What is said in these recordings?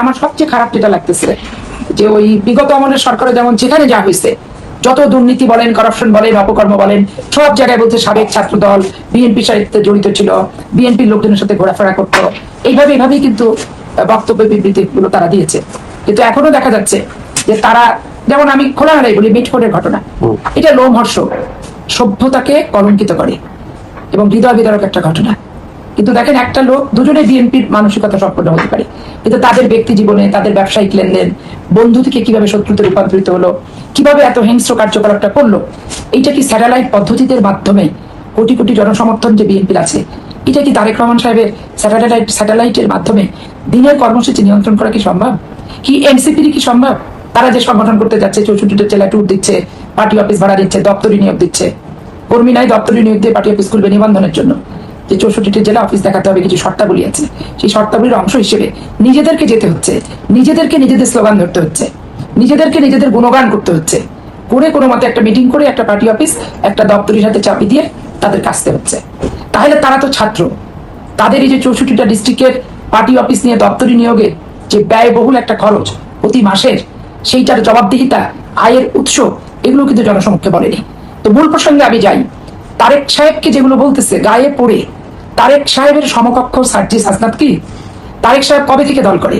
আমার সবচেয়ে খারাপ যেটা লাগতেছে যে ওই বিগত আমলের সরকারে যেমন যেখানে যা হয়েছে যত দুর্নীতি বলেন করাপশন বলেন অপকর্ম বলেন সব জায়গায় বলতে সাবেক ছাত্র দল বিএনপি সাহিত্যে জড়িত ছিল বিএনপির লোকজনের সাথে ঘোরাফেরা করতো। এইভাবে এইভাবেই কিন্তু বক্তব্য বিবৃতি গুলো তারা দিয়েছে। কিন্তু এখনও দেখা যাচ্ছে যে তারা যেমন আমি খোলাহারাই বলি মিটফোর্ডের ঘটনা। এটা লোমহর্ষ সভ্যতাকে কলঙ্কিত করে এবং হৃদয় বিদারক একটা ঘটনা। কিন্তু দেখেন একটা লোক দুজনে বিএনপির মানসিকতা সম্পন্ন হতে পারে। কিন্তু তাদের ব্যক্তি জীবনে, তাদের ব্যবসায়িক লেনদেন বন্ধু থেকে কীভাবে শত্রুতে রূপান্তরিত হলো, কীভাবে এত হিংস্র কার্যকলাপটা করল এইটা কি স্যাটেলাইট পদ্ধতিদের মাধ্যমে কোটি কোটি জনসমর্থন যে বিএনপির আছে, এটা কি তারেক রহমান সাহেবের স্যাটেলাইট, স্যাটেলাইটের মাধ্যমে দিনের কর্মসূচি নিয়ন্ত্রণ করা কি সম্ভব? কি এনসিপির কি সম্ভব? তারা যে সংগঠন করতে যাচ্ছে, চৌষট্টিটা জেলা ট্যুর দিচ্ছে পার্টি অফিস ভাড়া দিচ্ছে, দপ্তরি নিয়োগ দিচ্ছে, কর্মী নাই, দপ্তরি নিয়োগ দিয়ে পার্টি অফিস খুলবে নিবন্ধনের জন্য। যে চৌষট্টিটি জেলা অফিস দেখাতে হবে কিছু শর্তাবলী আছে। সেই শর্তাবলীর অংশ হিসেবে নিজেদেরকে যেতে হচ্ছে, নিজেদেরকে নিজেদের স্লোগান ধরতে হচ্ছে, নিজেদেরকে নিজেদের গুণগান করতে হচ্ছে। করে কোনো মতে একটা মিটিং করে একটা পার্টি অফিস একটা দপ্তরির হাতে চাপি দিয়ে তাদের কাছতে হচ্ছে। তাহলে তারা তো ছাত্র। তাদের এই যে চৌষট্টিটা ডিস্ট্রিক্টের পার্টি অফিস নিয়ে দপ্তরি নিয়োগে যে ব্যয়বহুল একটা খরচ প্রতি মাসের, সেইটার জবাবদিহিতা, আয়ের উৎস, এগুলো কিন্তু জনসমক্ষে বলেনি। তো মূল প্রসঙ্গে আমি যাই। তারেক সাহেবকে যেগুলো বলতেছে, গায়ে পড়ে। তারেক সাহেবের সমকক্ষ সার্জিস হাসনাত কি? তারেক সাহেব কবে থেকে দল করে?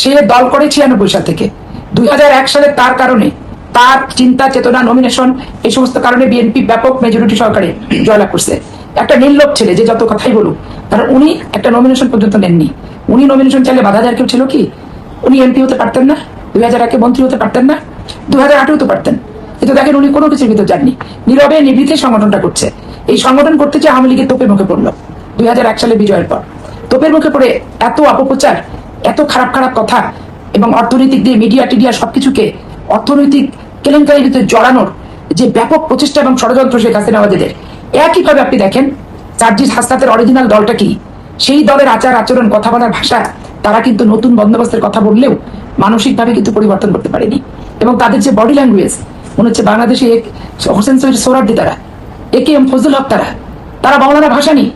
সে দল করে ছিয়ানব্বই সাল থেকে। দুই হাজার এক সালে তার কারণে তার চিন্তা, চেতনা নমিনেশন এই সমস্ত কারণে বিএনপি ব্যাপক মেজরিটি সরকারে জয়লাভ করছে। একটা নির্লোভ ছেলে, যে যত কথাই বলুক, কারণ উনি একটা নমিনেশন পর্যন্ত নেননি। উনি নমিনেশন চাইলে বাধা দেওয়ার কেউ ছিল কি? উনি এমপি হতে পারতেন না? দুই হাজার একে মন্ত্রী হতে পারতেন না? দুই হাজার আটেও পারতেন। কিন্তু দেখেন উনি কোনো কিছুর ভিতর যাননি। নীরবে, নিভৃতে সংগঠনটা করছে। এই সংগঠন করতে যে আওয়ামী লীগের তোপের মুখে পড়ল। দুই হাজার এক সালে বিজয়ের পর। তোপের মুখে পড়ে এত অপপ্রচার, এত খারাপ খারাপ কথা এবং অর্থনৈতিক দিয়ে মিডিয়া, টিডিয়া সবকিছুকে অর্থনৈতিক কেলেঙ্কারির ভিতরে জড়ানোর যে ব্যাপক প্রচেষ্টা এবং ষড়যন্ত্র শেখ হাসিনা ওয়াজেদের একইভাবে আপনি দেখেন, সার্জিস হাসনাতের অরিজিনাল দলটা কি? সেই দলের আচার, আচরণ, কথা বলার ভাষা, তারা কিন্তু নতুন বন্দোবস্তের কথা বললেও মানসিকভাবে কিন্তু পরিবর্তন করতে পারেনি। এবং তাদের যে বডি ল্যাঙ্গুয়েজ মনে হচ্ছে বাংলাদেশে এক হোসেন সৈয়দ সোহরার্দি তারা, এ কে এম ফজলুল হক তারা। তারা বাংলার ভাষা নেই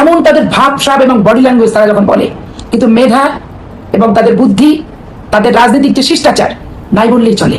এমন তাদের ভাব সাপ এবং বডি ল্যাঙ্গুয়েজ তারা যখন বলে, কিন্তু মেধা এবং তাদের বুদ্ধি, তাদের রাজনৈতিক যে শিষ্টাচার, নাই বললেই চলে।